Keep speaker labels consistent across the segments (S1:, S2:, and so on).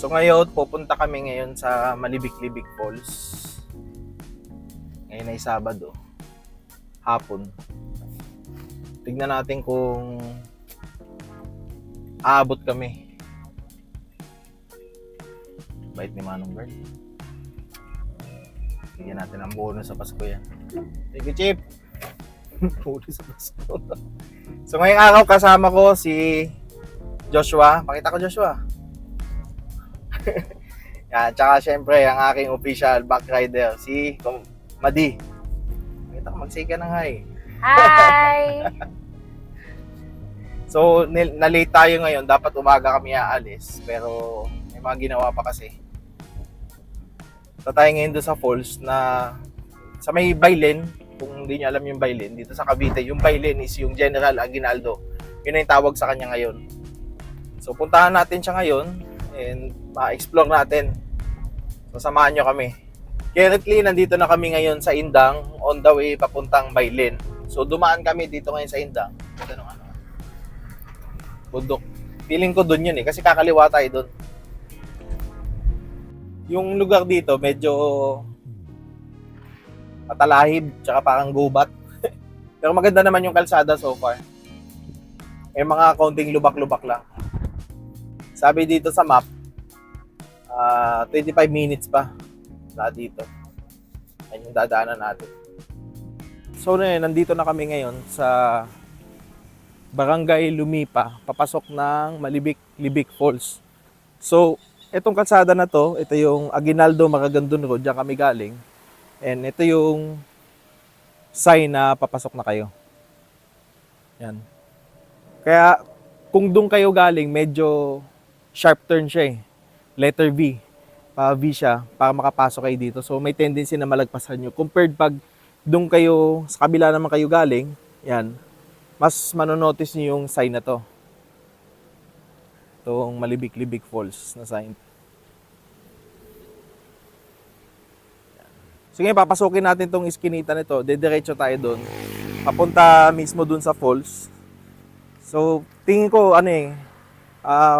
S1: So ngayon, pupunta kami ngayon sa Malibik-Libik Falls. Ngayon ay Sabado. Hapon. Tignan natin kung aabot kami. Bait ni Manong Bird. Bigyan natin ang bonus sa Pasko yan. Thank you, Chip! bonus sa Pasko. so ngayong araw kasama ko si Joshua. Pakita ko Joshua. Yan, tsaka syempre ang aking official back rider, si Madi. Pakita ko, mag-say ka ng hi.
S2: Hi!
S1: So, na-late tayo ngayon. Dapat umaga kami aalis. Pero, may mga ginawa pa kasi. So, tayo ngayon doon sa falls na sa may Bailin. Kung hindi niyo alam yung Bailin, dito sa Cavite, yung Bailin is yung General Aguinaldo. Yun na yung tawag sa kanya ngayon. So, puntahan natin siya ngayon and ma-explore natin. So, samahan nyo kami. Currently, nandito na kami ngayon sa Indang on the way papuntang Bailin. So, dumaan kami dito ngayon sa Indang. Nung ano, bundok. Feeling ko doon yun eh, kasi kakaliwa tayo doon. Yung lugar dito, medyo matalahib, tsaka parang gubat. Pero maganda naman yung kalsada so far. May mga kaunting lubak-lubak lang. Sabi dito sa map, ah 25 minutes pa na dito. Ayun yung dadaanan natin. So na yun, nandito na kami ngayon sa Barangay Lumipa, papasok ng Malibik-Libik Falls. So, itong kalsada na to, ito yung Aguinaldo Maragandon Road, diyan kami galing. And ito yung sign na papasok na kayo. Yan. Kaya, kung doon kayo galing, medyo sharp turn siya eh. Letter V. Pa V siya, para makapasok kayo dito. So, may tendency na malagpasan nyo. Compared pag doon kayo, sa kabila naman kayo galing, yan, mas manonotice niyo yung sign na to. Itong Malibik-Libik Falls na sign. Sige, papasukin natin tong iskinita nito. Dediretso tayo doon. Papunta mismo doon sa falls. So, tingin ko, ano eh,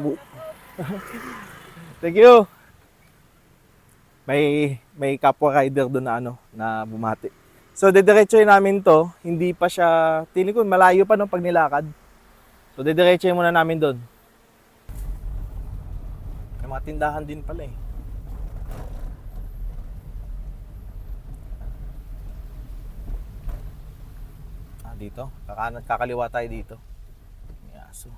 S1: bu- Thank you. May may kapwa rider doon na ano, na bumati. So, dediretsoy namin to. Hindi pa siya, tingin ko malayo pa nung pag nilakad. So, dediretsoy muna namin doon. May mga tindahan din pala eh. Ah, dito. Kakanan, kakaliwa tayo dito. May aso.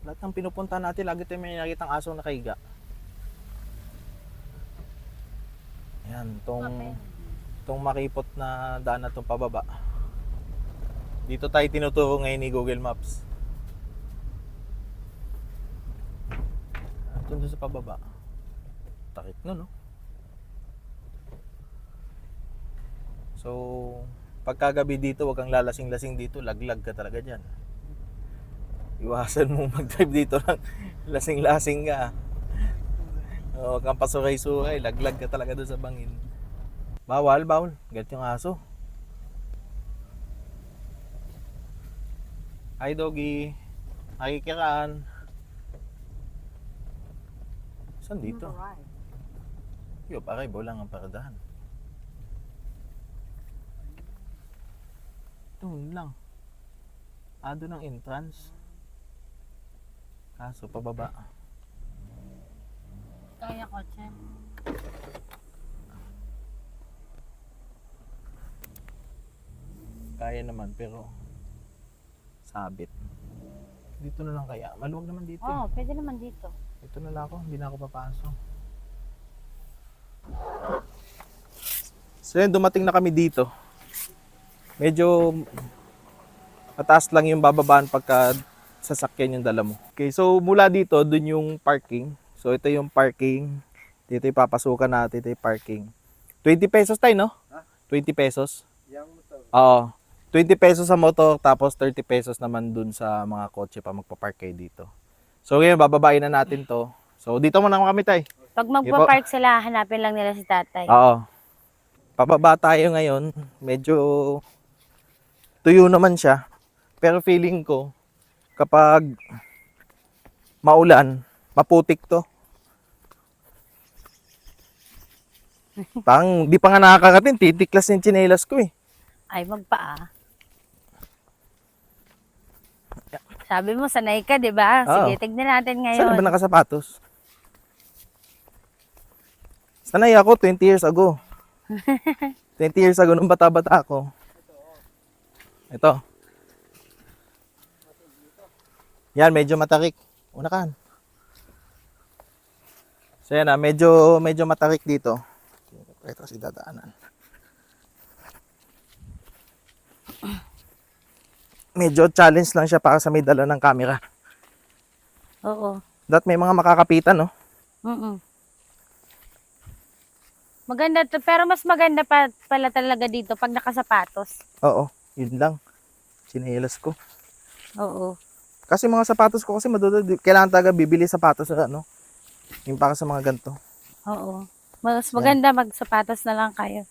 S1: Lahat ng pinupunta natin, lagi tayo may nakitang aso na kaiga. Yan, tong itong makipot na daan na itong pababa. Dito tayo tinuturo ngayon ni Google Maps. Doon sa pababa. Takip no, no? So, pagkagabi dito, wag kang lalasing-lasing dito, laglag ka talaga dyan. Iwasan mo mag-drive dito lang, lasing-lasing ka. O, Huwag kang pasuray-suray, laglag ka talaga doon sa bangin. Bawal, bawal. Ganit yung aso. Hi, doggy. Nakikiraan. Saan dito? Yo, paray, lang ang paradahan. Doon lang. Ah, doon ang entrance. Kaso, pababa.
S2: Kaya kotse.
S1: Kaya naman, pero sabit. Dito na lang kaya. Maluwag naman dito.
S2: Oo,
S1: eh.
S2: oh, pwede naman dito.
S1: Ito na lang ako. Hindi na ako papasok. So yun, dumating na kami dito. Medyo mataas lang yung bababaan pagka sasakyan yung dala mo. Okay, so mula dito, dun yung parking. So ito yung parking. Dito yung papasukan natin. Ito yung parking. 20 pesos tayo, no? 20 pesos. Oo. 20 pesos sa motor, tapos 30 pesos naman dun sa mga kotse pa magpapark kayo dito. So ngayon, bababain na natin to. So dito muna kami tay.
S2: Pag magpa-park sila, hanapin lang nila si tatay.
S1: Oo. Pababa tayo ngayon. Medyo tuyo naman siya. Pero feeling ko, kapag maulan, maputik to. Parang di pa nga nakakarating, titiklas yung tsinelas ko eh.
S2: Ay, magpaa. Sabi mo, sanay ka, di ba? Sige,
S1: Oo.
S2: tignan natin
S1: Saan ba
S2: ngayon.
S1: nakasapatos? Sanay ako 20 years ago. 20 years ago, nung bata-bata ako. Ito. Yan, medyo matarik. Unakan. So yan ah, medyo, medyo matarik dito. Ito kasi dadaanan. Medyo challenge lang siya para sa may dala ng camera.
S2: Oo.
S1: That may mga makakapitan, no?
S2: Mm Maganda to, pero mas maganda pa pala talaga dito pag nakasapatos.
S1: Oo, yun lang. Sinelas ko.
S2: Oo.
S1: Kasi mga sapatos ko kasi madudod. Kailangan talaga bibili sapatos sa ano. Yung para sa mga ganito.
S2: Oo. Mas maganda magsapatos na lang kayo.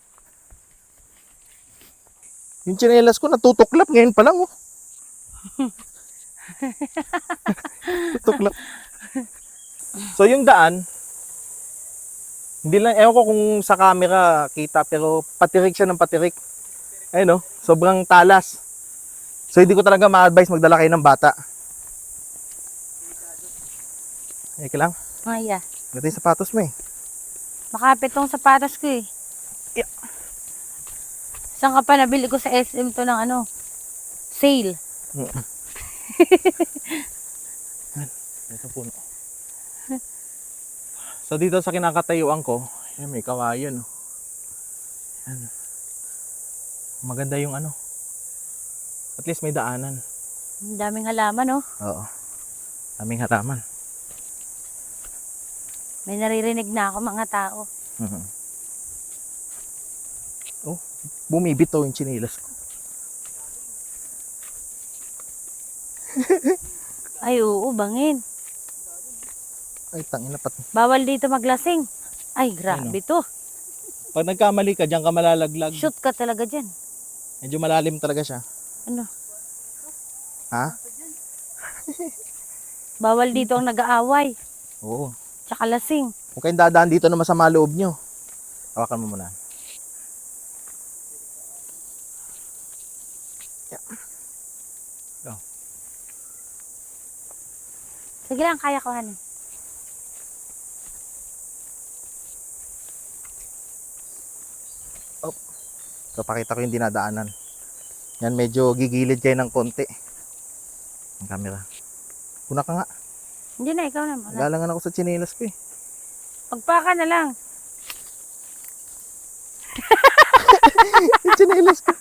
S1: Yung chinelas ko natutuklap ngayon pa lang oh. Tutuklap. so yung daan, hindi lang, ewan ko kung sa camera kita, pero patirik siya ng patirik. Ayun oh, sobrang talas. So hindi ko talaga ma-advise magdala kayo ng bata. Eka lang,
S2: Ay, ah.
S1: ganda yung sapatos mo eh.
S2: Makapit tong sapatos ko eh.
S1: Yeah.
S2: Saan ka pa nabili ko sa SM to ng ano? Sale.
S1: Ito puno. So dito sa kinakatayuan ko, yan may kawayan. Oh. Yan. Maganda yung ano. At least may daanan.
S2: Ang daming halaman, oh.
S1: Oo. Daming halaman.
S2: May naririnig na ako mga tao.
S1: Mhm. Oh, bumibitaw yung chinilas ko.
S2: Ay, oo, bangin.
S1: Ay, tangina pat.
S2: Bawal dito maglasing. Ay, grabe to.
S1: Pag nagkamali ka, diyan ka malalaglag.
S2: Shoot ka talaga dyan.
S1: Medyo malalim talaga siya.
S2: Ano?
S1: Ha?
S2: Bawal dito ang nag-aaway.
S1: Oo.
S2: Tsaka lasing.
S1: Kung kayong dadaan dito na masama loob nyo, hawakan mo muna.
S2: Sige lang, kaya ko, honey.
S1: So, pakita ko yung dinadaanan. Yan, medyo gigilid kayo ng konti. Ang camera. Kuna ka nga.
S2: Hindi na, ikaw na. Wala.
S1: Galangan ako sa chinelas ko eh.
S2: Pagpaka na lang.
S1: Chinelas ko.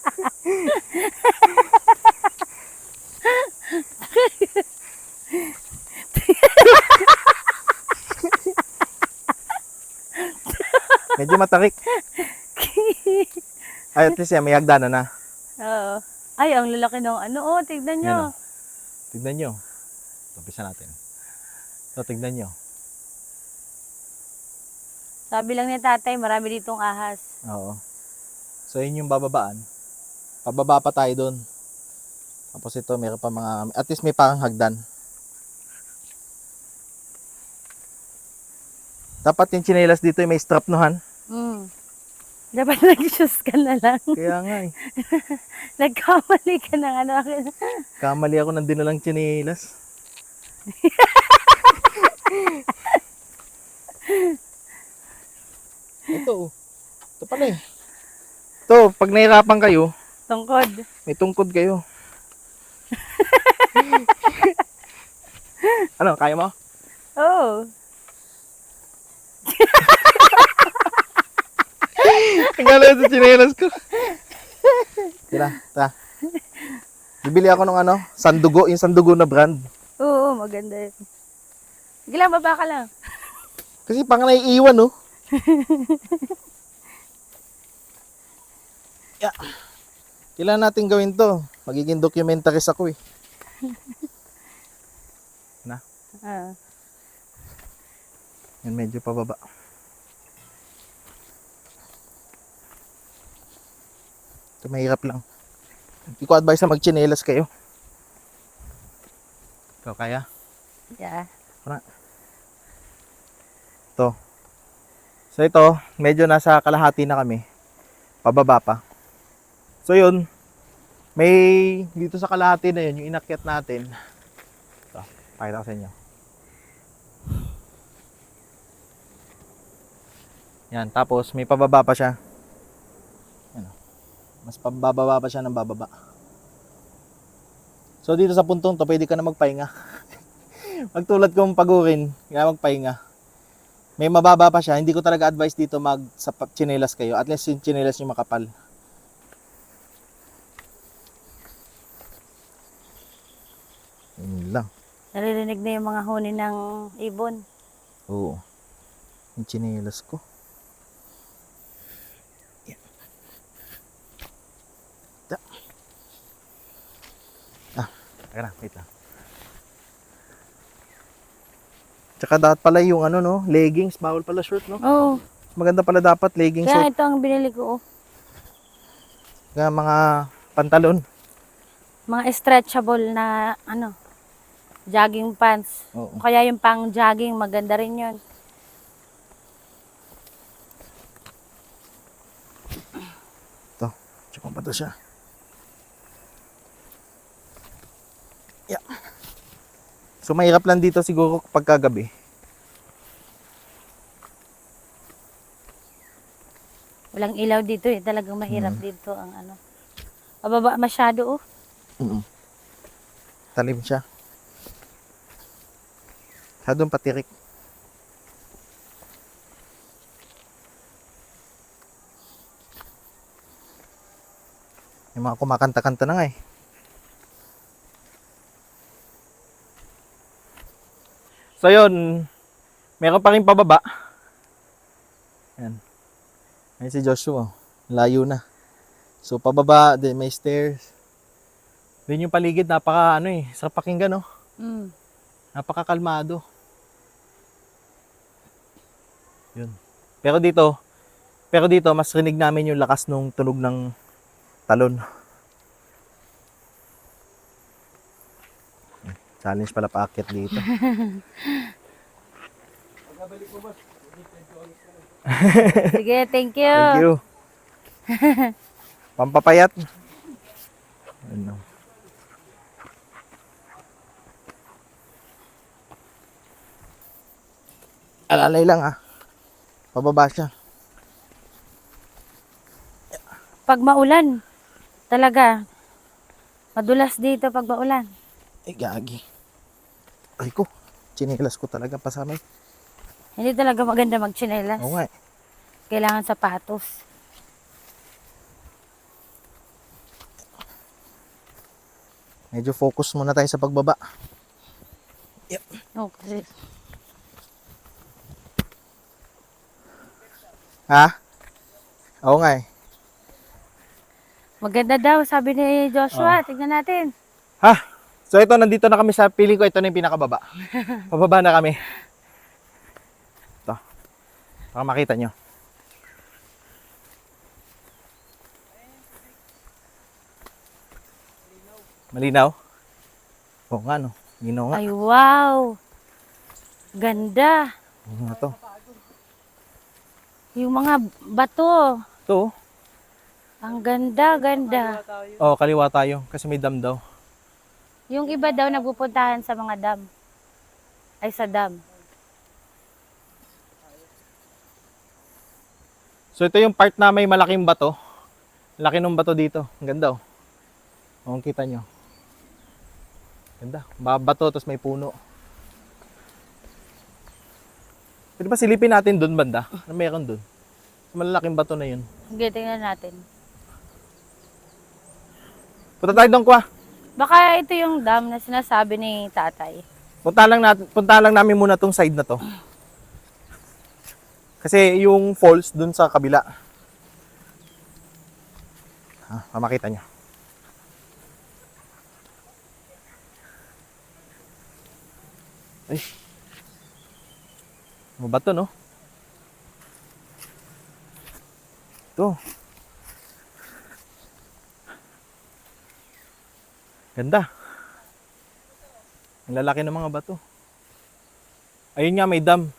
S1: Medyo matarik. Ay, at least yan, may hagdanan na.
S2: Oo. Ay, ang lalaki ng ano. Oh, tignan nyo.
S1: Yan, Tignan nyo. Umpisa natin. So, tignan nyo.
S2: Sabi lang ni tatay, marami ditong ahas.
S1: Oo. So, yun yung bababaan. Pababa pa tayo doon. Tapos ito, meron pa mga, at least may parang hagdan. Dapat yung chinelas dito ay may strap no, Han?
S2: Mm. Dapat nag-shoes ka na lang.
S1: Kaya nga eh.
S2: Nagkamali ka ng ano.
S1: Kamali ako ng dinalang chinelas. ito oh. Ito pala eh. Ito, pag nahirapan kayo,
S2: Tungkod.
S1: may tungkod kayo. ano, kaya mo?
S2: Oo.
S1: Tingala sa chinelas ko. Tira, tara. Bibili ako ng ano, sandugo, yung sandugo na brand.
S2: Oo, maganda yun. Sige lang, baba ka lang.
S1: Kasi pang naiiwan, no? yeah. Kailangan natin gawin to. Magiging documentaries ako eh. Na,
S2: Ah.
S1: yan medyo pababa. Ito mahirap lang. Hindi ko advise na magchinelas kayo. Ikaw kaya?
S2: Yeah.
S1: So So ito, medyo nasa kalahati na kami. Pababa pa. So yun, may dito sa kalahati na yun, yung inakyat natin. Ito, pakita ko sa inyo. Yan, tapos may pababa pa siya. Yan, oh. mas pababa pa siya ng bababa. So dito sa puntong to, pwede ka na magpahinga. Magtulad kong pagurin, kaya magpahinga. May mababa pa siya, hindi ko talaga advice dito mag sa tsinelas kayo. At least yung tsinelas yung makapal. Yun lang.
S2: Naririnig na yung mga huni ng ibon.
S1: Oo. Yung tsinelas ko. Yan. Ah, teka na, wait lang. Tsaka dapat pala yung ano no, leggings, bawal pala short no.
S2: Oo.
S1: Maganda pala dapat leggings
S2: Kaya ito ang binili ko. Oh.
S1: Nga mga pantalon.
S2: Mga stretchable na ano, jogging pants.
S1: Oo.
S2: Kaya yung pang jogging, maganda rin yun.
S1: Ito. Tsaka pa to siya. So mahirap lang dito siguro pagkagabi.
S2: Walang ilaw dito eh. Talagang mahirap
S1: Hmm.
S2: dito ang ano. Mababa masyado oh.
S1: Mm. Talim siya. Masyadong patirik. Yung mga kumakanta-kanta na nga eh. So yun, meron pa rin pababa. Yan. Ayun si Joshua. Layo na. So pababa, then may stairs. Then yung paligid, napaka ano eh, sarap pakinggan no?
S2: Mm.
S1: Napakakalmado. Yun. Pero dito, pero dito, mas rinig namin yung lakas nung tunog ng talon. Challenge pala paakyat dito.
S2: Sige, thank you.
S1: Thank you. Pampapayat. Ano? Alalay lang ah. Pababa siya.
S2: Pag maulan, talaga, madulas dito pag maulan.
S1: Ay, gagi. Ay ko. Chinilas ko talaga pasamay.
S2: Hindi talaga maganda magchinelas.
S1: Oo nga eh.
S2: Kailangan sapatos.
S1: Medyo focus muna tayo sa pagbaba.
S2: Oh, kasi
S1: Ha? Oo nga eh.
S2: maganda daw, sabi ni Joshua. Tignan natin.
S1: Ha? So ito, nandito na kami sa piling ko. Ito na yung pinakababa. Pababa na kami. Ito. Baka makita nyo. Malinaw? Oo nga no. Ginaw nga.
S2: Ay, wow. Ganda.
S1: Oo nga to.
S2: Yung mga bato.
S1: Ito. oh.
S2: Ang ganda, ganda.
S1: Oh, kaliwa tayo. Kasi may dam daw.
S2: Yung iba daw nagpupuntahan sa mga dam. Ay, sa dam.
S1: So ito yung part na may malaking bato. Laki ng bato dito. Ang ganda oh. Oo, kita nyo. Ganda. Ba- Bato, tapos may puno. Pwede ba silipin natin doon banda? Ano meron doon? Malalaking bato na yun.
S2: Sige, tingnan natin.
S1: Punta tayo doon kwa.
S2: Baka ito yung dam na sinasabi ni tatay.
S1: Punta lang natin, punta lang namin muna tong side na to. Kasi yung falls doon sa kabila. Ah, mamakita nyo. Ay. Mabato, no? Ito. Ganda. Ang lalaki ng mga bato. Ayun nga, may dam.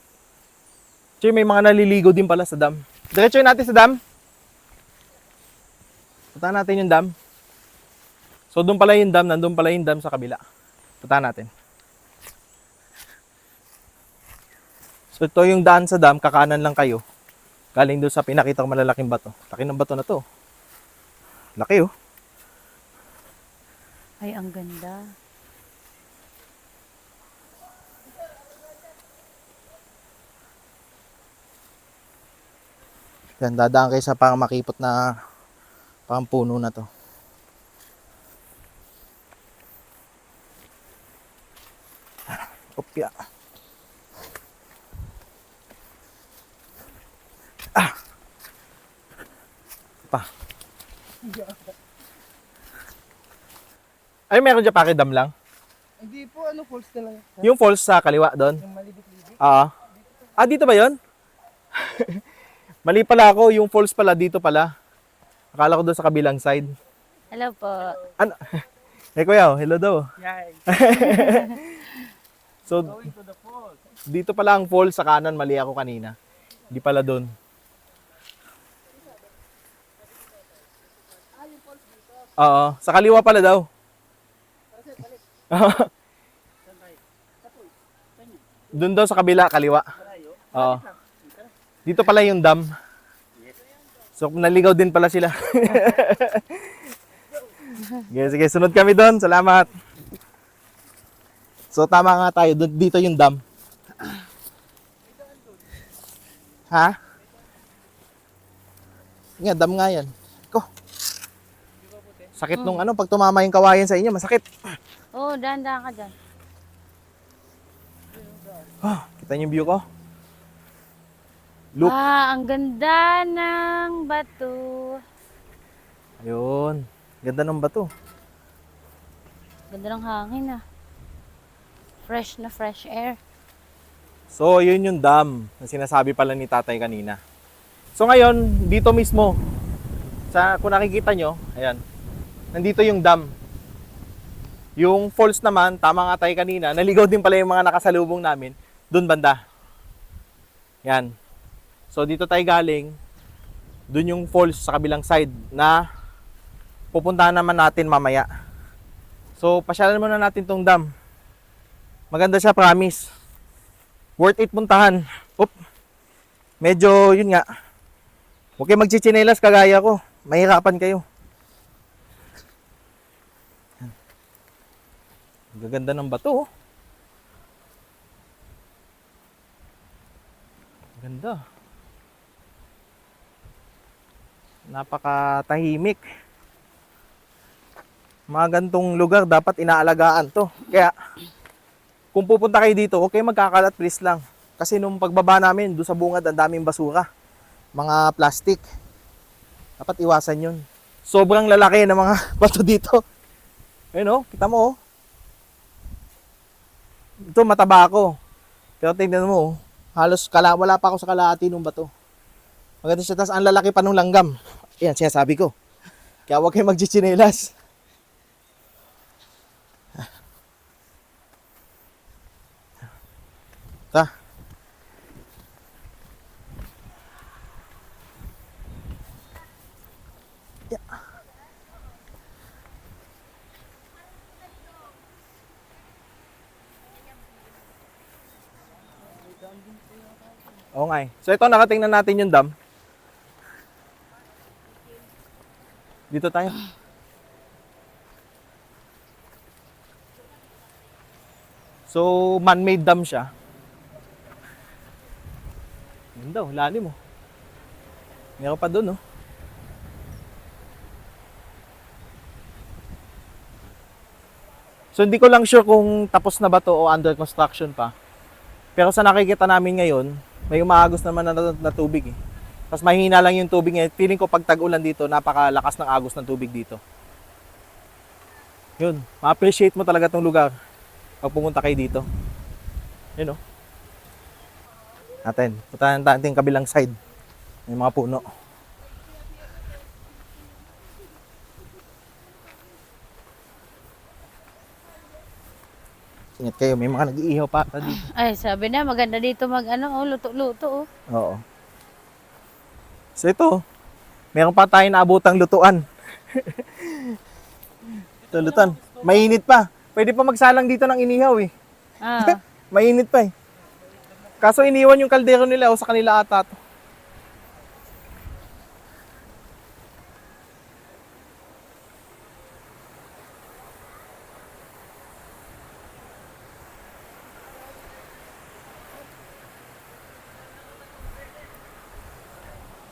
S1: Actually, may mga naliligo din pala sa dam. Diretso natin sa dam. Puntahan natin yung dam. So, doon pala yung dam. Nandun pala yung dam sa kabila. Puntahan natin. So, ito yung daan sa dam. Kakanan lang kayo. Galing doon sa pinakita ko malalaking bato. Laki ng bato na to. Laki oh.
S2: Ay, ang ganda.
S1: Yan, dadaan kayo sa pang makipot na pang puno na to. Kopya. Ah. Pa. Ay, meron dyan pakidam lang.
S3: Hindi po, ano, false na lang.
S1: Yung falls sa kaliwa doon.
S3: Yung malibit-libit.
S1: Ah. Ah, dito ba 'yon? Mali pala ako, yung falls pala dito pala. Akala ko doon sa kabilang side.
S2: Hello po.
S1: Ano? Eh kuya, oh, hello daw.
S3: Yan.
S1: So,
S3: Going to the falls.
S1: dito pala ang falls sa kanan, mali ako kanina. Hindi pala doon. Oo, sa kaliwa pala daw. doon daw sa kabila, kaliwa. Oo. Dito pala yung dam. So, naligaw din pala sila. sige, sige, sunod kami doon. Salamat. So, tama nga tayo. Dito yung dam. Ha? Nga, dam nga yan. Ko. Sakit nung ano, pag tumama yung kawayan sa inyo, masakit.
S2: Oo, oh, dahan-dahan ka dyan.
S1: Ah, kita niyo yung view ko? Look.
S2: Ah, ang ganda ng bato.
S1: Ayun. Ganda ng bato.
S2: Ganda ng hangin ah. Fresh na fresh air.
S1: So, yun yung dam na sinasabi pala ni tatay kanina. So, ngayon, dito mismo, sa, kung nakikita nyo, ayan, nandito yung dam. Yung falls naman, tama nga tayo kanina, naligaw din pala yung mga nakasalubong namin, dun banda. Yan. So, dito tayo galing, dun yung falls sa kabilang side na pupuntahan naman natin mamaya. So, pasyalan muna natin tong dam. Maganda siya, promise worth it puntahan. Oop. Medyo, yun nga. Huwag kayo magchichinelas kagaya ko. Mahirapan kayo. Yan. Ang Gaganda ng bato. Ganda. Napakatahimik. Mga gantong lugar dapat inaalagaan to. Kaya kung pupunta kayo dito, okay magkakalat please lang. Kasi nung pagbaba namin, doon sa bungad, ang daming basura. Mga plastic. Dapat iwasan yun. Sobrang lalaki ng mga bato dito. Ayun oh, kita mo oh. Ito mataba ako. Pero tingnan mo. Halos kala, wala pa ako sa kalahati ng bato. Maganda siya. Tapos ang lalaki pa nung langgam. Yan, sinasabi ko. Kaya huwag kayo magchichinelas. Ta. Oo nga eh. So ito, nakatingnan natin yung dam. Dito tayo. So, man-made dam siya. Ganda, oh, lalim mo. Meron pa doon, oh. So, hindi ko lang sure kung tapos na ba to o under construction pa. Pero sa nakikita namin ngayon, may umaagos naman na, na, na tubig eh. Tapos mahina lang yung tubig ngayon. Feeling ko pag tag-ulan dito, napakalakas ng agos ng tubig dito. Yun, ma-appreciate mo talaga tong lugar pag pumunta kayo dito. Yun oh. Natin, puntahan natin kabilang side. May mga puno. Ingat kayo, may mga nag-iihaw pa ata dito.
S2: Ay, sabi na, maganda dito mag ano, oh, luto-luto, oh.
S1: Oo. So ito, meron pa tayong naabutang lutuan. ito, lutuan. Mainit pa. Pwede pa magsalang dito ng inihaw eh.
S2: Ah,
S1: Mainit pa eh. Kaso iniwan yung kaldero nila o sa kanila ata to.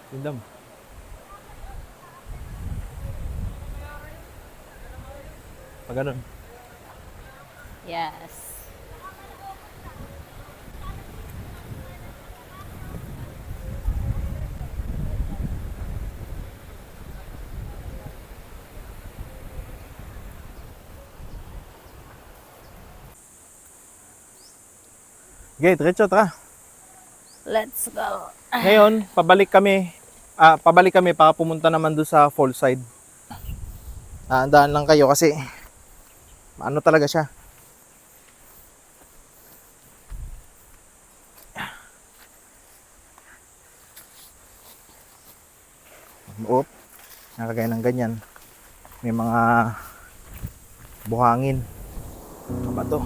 S1: Tindam. Pag ganun.
S2: yes.
S1: Okay, diretso, tara.
S2: Let's go.
S1: Ngayon, pabalik kami. Ah, pabalik kami para pumunta naman doon sa fall side. Naandaan lang kayo kasi ano talaga siya. Oop. Nakagaya ng ganyan. May mga buhangin. Ano ba to?